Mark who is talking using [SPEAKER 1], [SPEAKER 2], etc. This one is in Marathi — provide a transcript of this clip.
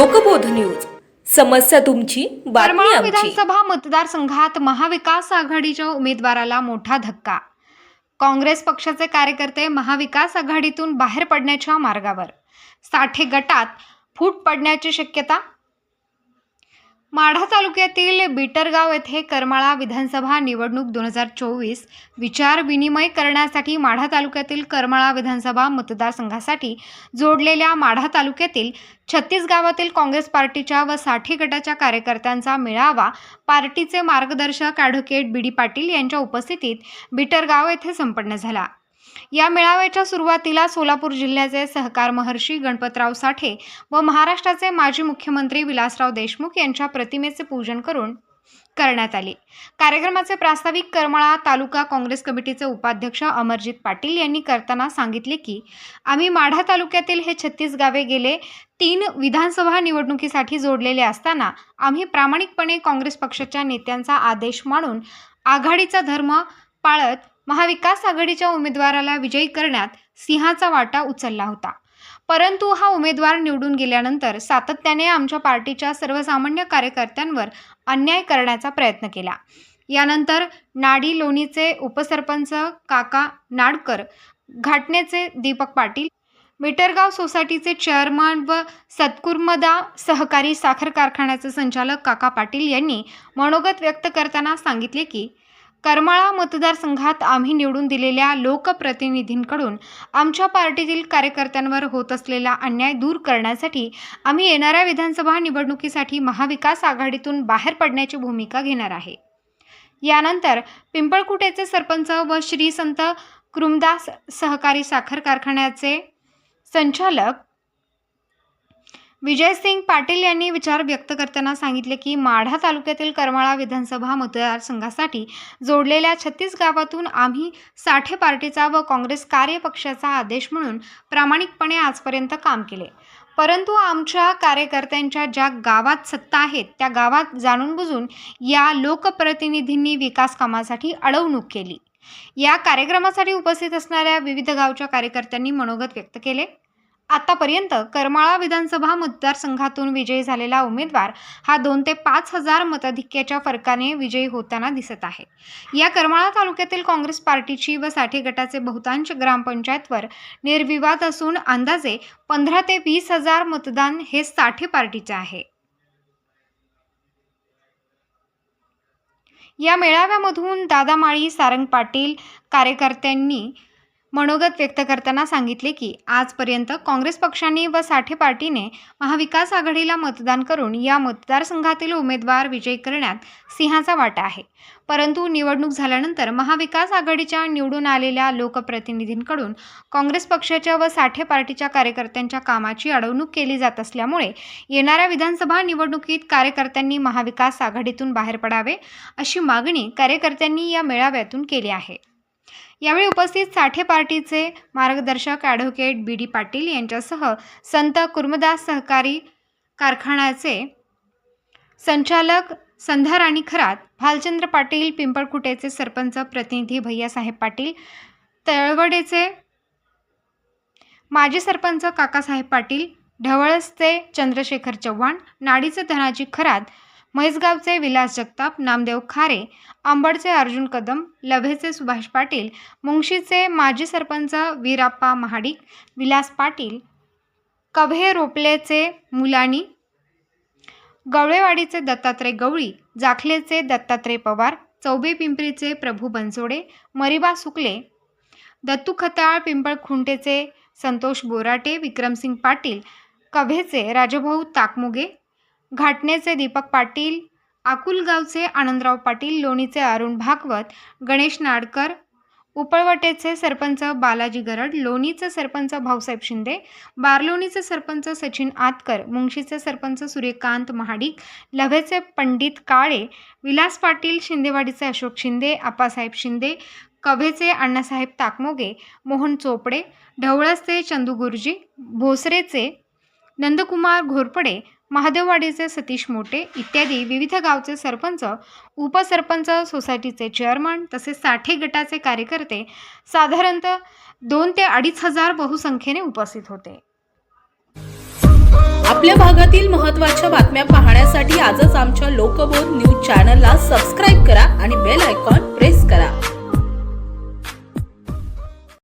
[SPEAKER 1] लोकबोध न्यूज. समस्या तुमची बातमी
[SPEAKER 2] करमाळा
[SPEAKER 1] आमची.
[SPEAKER 2] विधानसभा मतदारसंघात महाविकास आघाडीच्या उमेदवाराला मोठा धक्का. काँग्रेस पक्षाचे कार्यकर्ते महाविकास आघाडीतून बाहेर पडण्याच्या मार्गावर. साठे गटात फूट पडण्याची शक्यता माढा तालुक्यातील बिटरगाव येथे करमाळा विधानसभा निवडणूक दोन हजार चोवीस विचार विनिमय करण्यासाठी माढा तालुक्यातील करमाळा विधानसभा मतदारसंघासाठी जोडलेल्या माढा तालुक्यातील छत्तीस गावातील काँग्रेस पार्टीच्या व साठी गटाच्या कार्यकर्त्यांचा मेळावा पार्टीचे मार्गदर्शक ॲडव्होकेट बी डी पाटील यांच्या उपस्थितीत बिटरगाव येथे संपन्न झाला. या मेळाव्याच्या सुरुवातीला सोलापूर जिल्ह्याचे सहकार महर्षी गणपतराव साठे व महाराष्ट्राचे माजी मुख्यमंत्री विलासराव देशमुख यांच्या प्रतिमेचे पूजन करून करण्यात आले. कार्यक्रमाचे प्रास्ताविक करमाळा तालुका काँग्रेस कमिटीचे उपाध्यक्ष अमरजित पाटील यांनी करताना सांगितले की आम्ही माढा तालुक्यातील हे छत्तीस गावे गेले तीन विधानसभा निवडणुकीसाठी जोडलेले असताना आम्ही प्रामाणिकपणे काँग्रेस पक्षाच्या नेत्यांचा आदेश मानून आघाडीचा धर्म पाळत महाविकास आघाडीच्या उमेदवाराला विजयी करण्यात सिंहाचा वाटा उचलला होता. परंतु हा उमेदवार निवडून गेल्यानंतर सातत्याने आमच्या पार्टीच्या सर्वसामान्य कार्यकर्त्यांवर अन्याय करण्याचा प्रयत्न केला. यानंतर नाडी लोणीचे उपसरपंच काका नाडकर घाटनेचे दीपक पाटील मिटरगाव सोसायटीचे चेअरमन व सत्कुर्मदा सहकारी साखर कारखान्याचे संचालक काका पाटील यांनी मनोगत व्यक्त करताना सांगितले की करमाळा मतदारसंघात आम्ही निवडून दिलेल्या लोकप्रतिनिधींकडून आमच्या पार्टीतील कार्यकर्त्यांवर होत असलेला अन्याय दूर करण्यासाठी आम्ही येणाऱ्या विधानसभा निवडणुकीसाठी महाविकास आघाडीतून बाहेर पडण्याची भूमिका घेणार आहे. यानंतर पिंपळकुटेचे सरपंच व श्री संत कृमदास सहकारी साखर कारखान्याचे संचालक विजयसिंग पाटील यांनी विचार व्यक्त करताना सांगितले की माढा तालुक्यातील करमाळा विधानसभा मतदारसंघासाठी जोडलेल्या छत्तीस गावातून आम्ही साठे पार्टीचा व काँग्रेस कार्यपक्षाचा आदेश म्हणून प्रामाणिकपणे आजपर्यंत काम केले. परंतु आमच्या कार्यकर्त्यांच्या ज्या गावात सत्ता आहेत त्या गावात जाणून बुजून या लोकप्रतिनिधींनी विकास कामासाठी अडवणूक केली. या कार्यक्रमासाठी उपस्थित असणाऱ्या विविध गावच्या कार्यकर्त्यांनी मनोगत व्यक्त केले. आतापर्यंत करमाळा विधानसभा मतदारसंघातून विजयी झालेला उमेदवार हा दोन ते पाच हजार मताधिक्याच्या फरकाने विजयी होताना दिसत आहे. या करमाळा तालुक्यातील काँग्रेस पार्टीची व साठी गटाचे बहुतांश ग्रामपंचायतवर निर्विवाद असून अंदाजे पंधरा ते वीस हजार मतदान हे साठी पार्टीचे आहे. या मेळाव्यामधून दादा माळी सारंग पाटील कार्यकर्त्यांनी मनोगत व्यक्त करताना सांगितले की आजपर्यंत काँग्रेस पक्षाने व साठे पार्टीने महाविकास आघाडीला मतदान करून या मतदारसंघातील उमेदवार विजयी करण्यात सिंहाचा वाटा आहे. परंतु निवडणूक झाल्यानंतर महाविकास आघाडीच्या निवडून आलेल्या लोकप्रतिनिधींकडून काँग्रेस पक्षाच्या व साठे पार्टीच्या कार्यकर्त्यांच्या कामाची अडवणूक केली जात असल्यामुळे येणाऱ्या विधानसभा निवडणुकीत कार्यकर्त्यांनी महाविकास आघाडीतून बाहेर पडावे अशी मागणी कार्यकर्त्यांनी या मेळाव्यातून केली आहे. यावेळी उपस्थित साठे पार्टीचे मार्गदर्शक ॲडव्होकेट बी डी पाटील यांच्यासह संत कुर्मदास सहकारी कारखान्याचे संचालक संध्याराणी खरात भालचंद्र पाटील पिंपळकुटेचे सरपंच प्रतिनिधी भैयासाहेब पाटील तळवडेचे माजी सरपंच काकासाहेब पाटील ढवळसचे चंद्रशेखर चव्हाण नाडीचे धनाजी खरात म्हैसगावचे विलास जगताप नामदेव खारे आंबडचे अर्जुन कदम लभेचे सुभाष पाटील मुंगशीचे माजी सरपंच वीराप्पा महाडिक विलास पाटील कव्हे रोपलेचे मुलानी गवळेवाडीचे दत्तात्रय गवळी जाखलेचे दत्तात्रय पवार चौबे पिंपरीचे प्रभू बनसोडे मरिबा सुकले दत्तू खताळ पिंपळखुंटेचे संतोष बोराटे विक्रमसिंग पाटील कव्हेचे राजभाऊ ताकमुगे घाटनेचे दीपक पाटील आकुलगावचे आनंदराव पाटील लोणीचे अरुण भागवत गणेश नाडकर उपळवटेचे सरपंच बालाजी गरड लोणीचे सरपंच भाऊसाहेब शिंदे बारलोणीचे सरपंच सचिन आतकर मुंगशीचे सरपंच सूर्यकांत महाडिक लभेचे पंडित काळे विलास पाटील शिंदेवाडीचे अशोक शिंदे आप्पासाहेब शिंदे कभेचे अण्णासाहेब ताकमोगे मोहन चोपडे ढवळसचे चंदू गुरुजी भोसरेचे नंदकुमार घोरपडे महादेववाडीचे सतीश मोटे इत्यादी विविध गावचे सरपंच उपसरपंच सोसायटीचे चेअरमन तसेच साठे गटाचे कार्यकर्ते साधारणतः दोन ते अडीच हजार बहुसंख्येने उपस्थित होते.
[SPEAKER 1] आपल्या भागातील महत्त्वाच्या बातम्या पाहण्यासाठी आजच आमच्या लोकबोध न्यूज चॅनलला सबस्क्राईब करा.